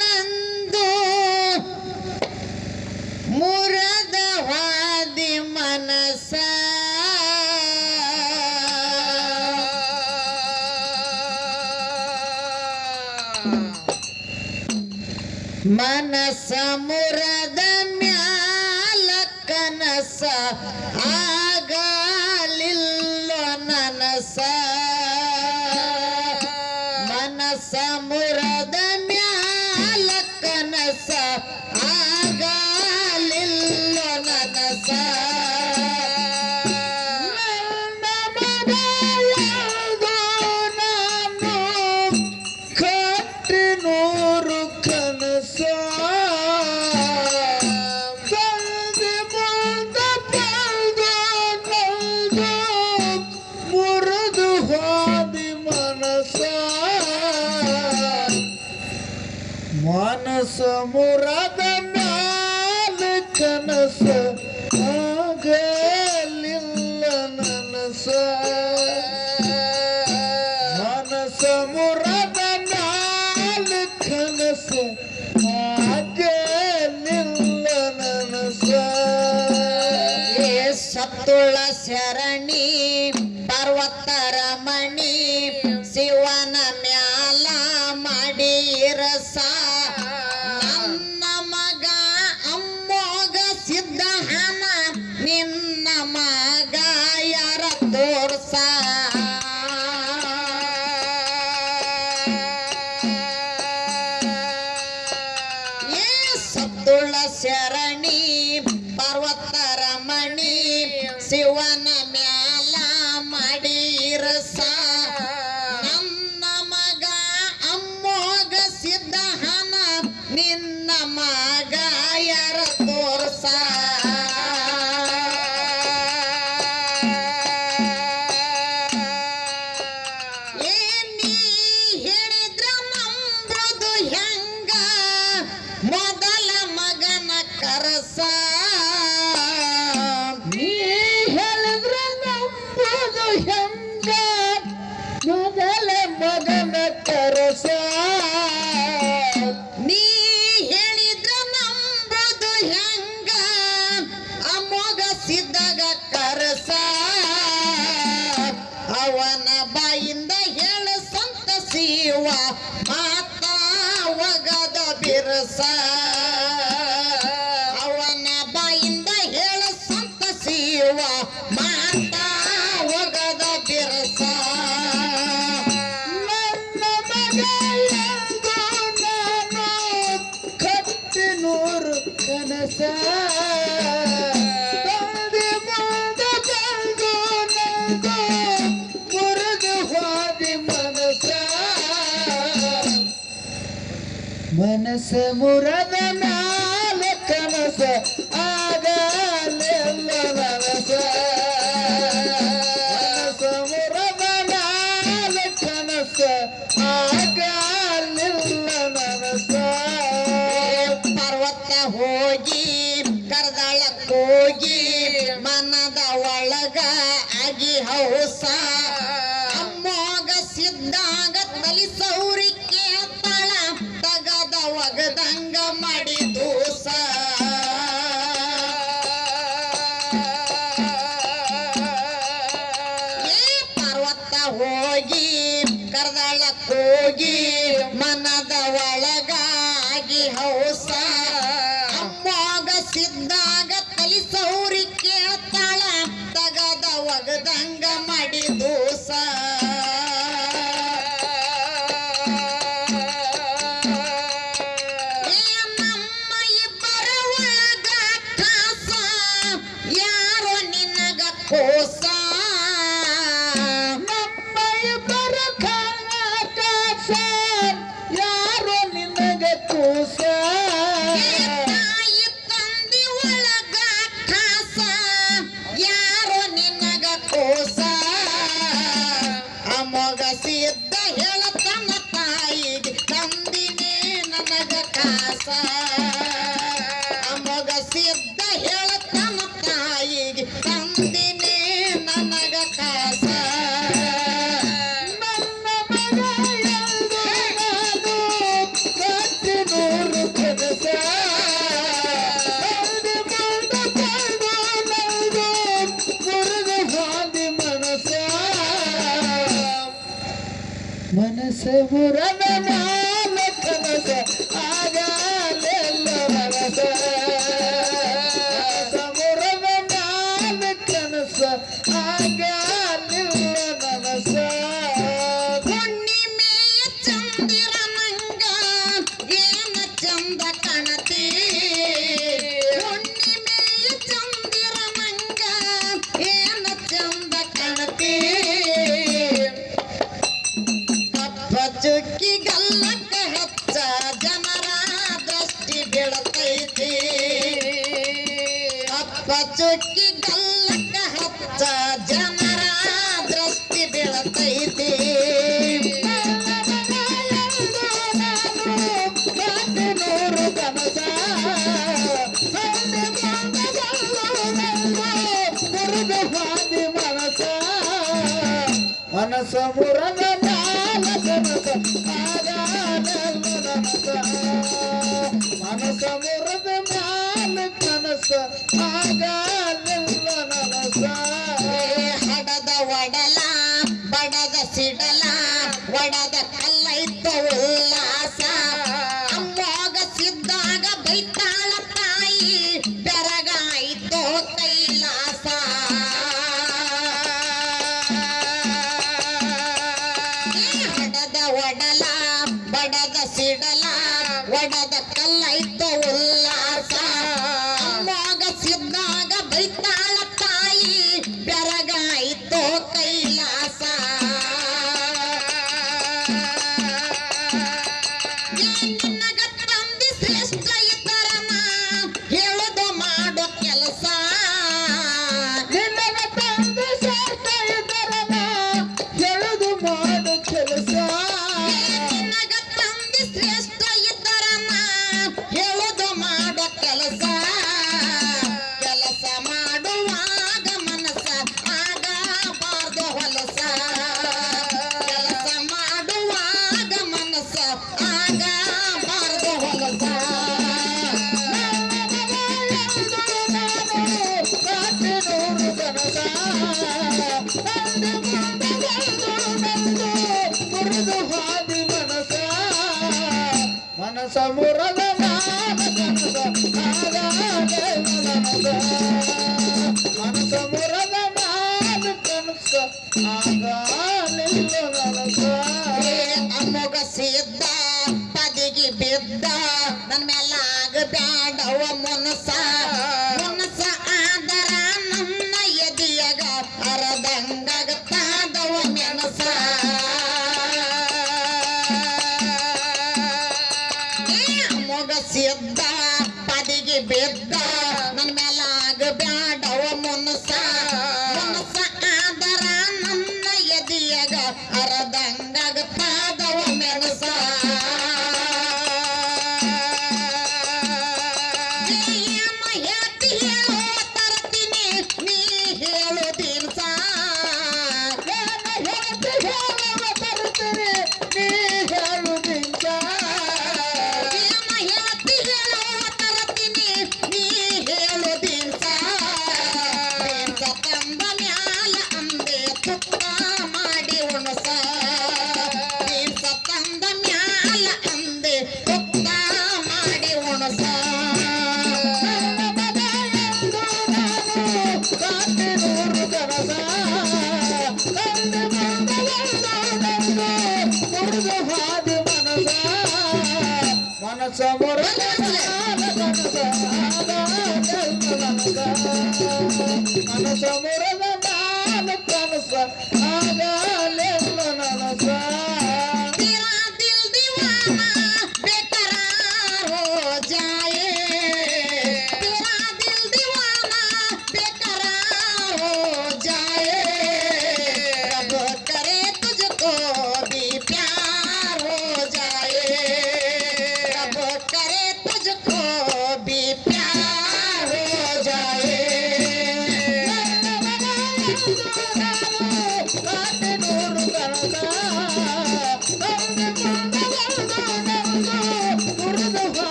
ನಂದು ಹಾದಿ ಮನಸ. ಮನಸ ಮುರದ ಮ್ಯಾಲ ಕನಸ ಆಗಲಿಲ್ಲ ನನಸ. ಮನಸ ಮುರದ ಬಂದ ಪಲ್ದು ನಲ್ದು ಮುರಿದು ಹೋದಿ ಮನಸ. ಮನಸ ಮುರದ ಮ್ಯಾಲ ಕನಸ ಆಗಲಿಲ್ಲ ನನಸ. ಮಾನಸ ಮುರದ ಮ್ಯಾಲ ಕನಸ ಆಗಲಿಲ್ಲ ನನಸ. ಸತ್ತುಳ ಶರಣಿ ಪರ್ವತ ಮಣಿ, ಶಿವನ ಮ್ಯಾಲ ಮಾಡಿರಸ ನನ್ನ ಪರ್ವತರ ಮಣಿ ಶಿವನ ಮ್ಯಾಲ ಮಾಡಿರಸ. ನನ್ನ ಮಗ ಅಮ್ಮೋಗ ಸಿದ್ಧಹನ ನಿನ್ನ ಮಗ ಯಾರ ತೋರ್ಸ? ಹೆಂಗ? ಮೊದಲ ಮಗನ ಕರಸ. esperança. ಮನಸ ಮುರದ ನಾಲ ಕನಸ ಆಗಲಿಲ್ಲ ಮನಸ ನನಸ ಪರ್ವತ ಹೋಗಿ ಕರ್ದಾಳಕ್ ಹೋಗಿ ಮನದ ಒಳಗ பகுதங்க மடி ಸುಗುರನ ನಾಮ ಕನಸ ಆಗಾಲೆಲ್ಲ ಮನಸ ಸುಗುರನ ನಾಮ ಕನಸ ಆಗಾಲಿಲ್ಲ ಮನಸ ಪುಣ್ಣಿಮೆಯ ಚಂದಿರನಂಗ ಏನ ಚಂದ ಕಣ మనస మురగ మనస మురగ మనస ಹಡದ ಒಡಲ ಬಡದ ಸಿಡಲ ಒಡದ ಕಲ್ಲೈತ ಉಲ್ಲಾಸ. ಅಮ್ಮಗ ಸಿದ್ದ ನನ್ನ ಮೇಲೆ ಆದರ ಪದಿಗೆ ಬಿದ್ದ. மனச மனச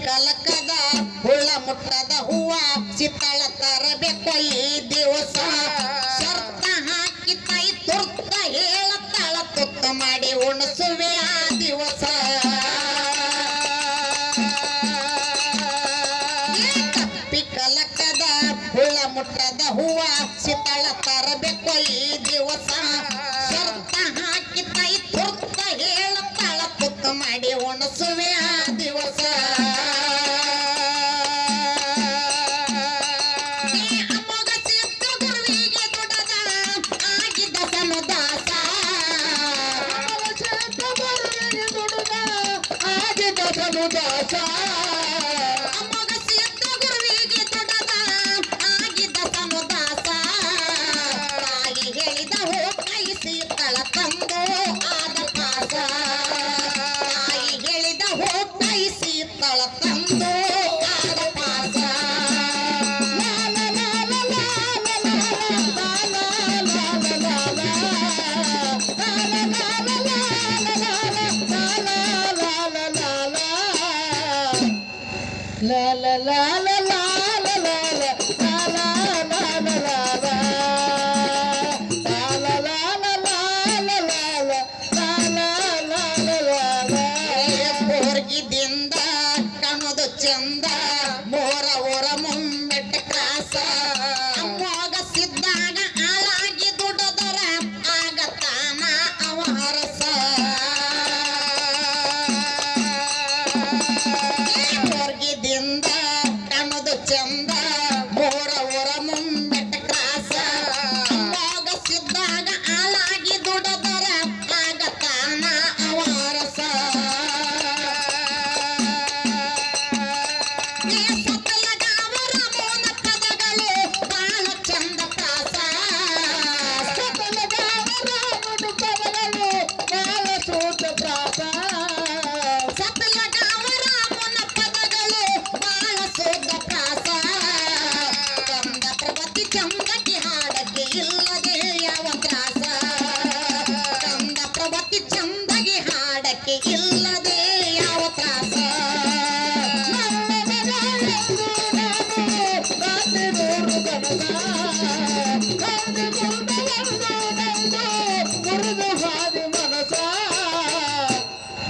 ಕಲಕದ ಹುಳ ಮುಟ್ಟದ ಹೂವ ಚಿತ್ತಳ ತರಬೇಕು ಈ ದಿವಸ ಶರ್ತ ಹಾಕಿ ತೈ ತುರ್ತ ಹೇಳ ತಳ ತುತ್ತ ಮಾಡಿ ಉಣಸುವೆ ಆ ದಿವಸ ಕಪ್ಪಿ ಕಲಕ ಹುಳ ಮುಟ್ಟದ ಹೂವ ಹಚ್ಚಿ ತಳ ತರಬೇಕು ಈ ದಿವಸ. ಶರ್ತ ಹಾಕಿ ತಾಯಿ ತುರ್ತ ಹೇಳ ತಳ ಪುತ್ತ ಮಾಡಿ ಒಣಸುವೆ ಆ ದಿವಸ. ದಾಸ 啦啦啦啦啦啦啦啦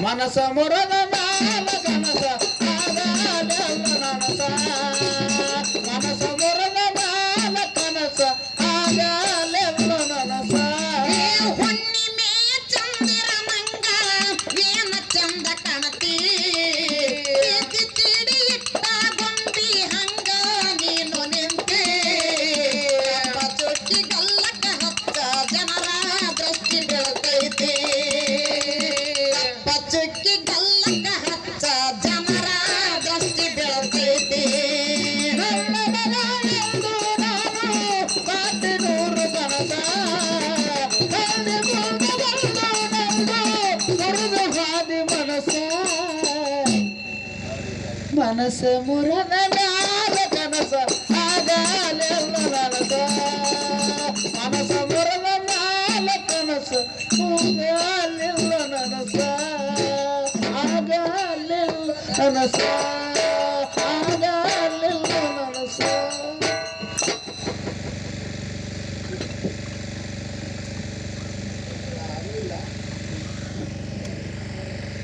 ಮನಸ ಮುರದ ನಾಲ ಕನಸ ಮನಸ ಮುರನಾದ ಕನಸ ಆಗಲೆಲ್ಲ ನನಸ ಮನಸ ಮುರನಾದ ಕನಸ ಆಗಲೆಲ್ಲ ನನಸ ಆಗಲೆಲ್ಲ ಕನಸ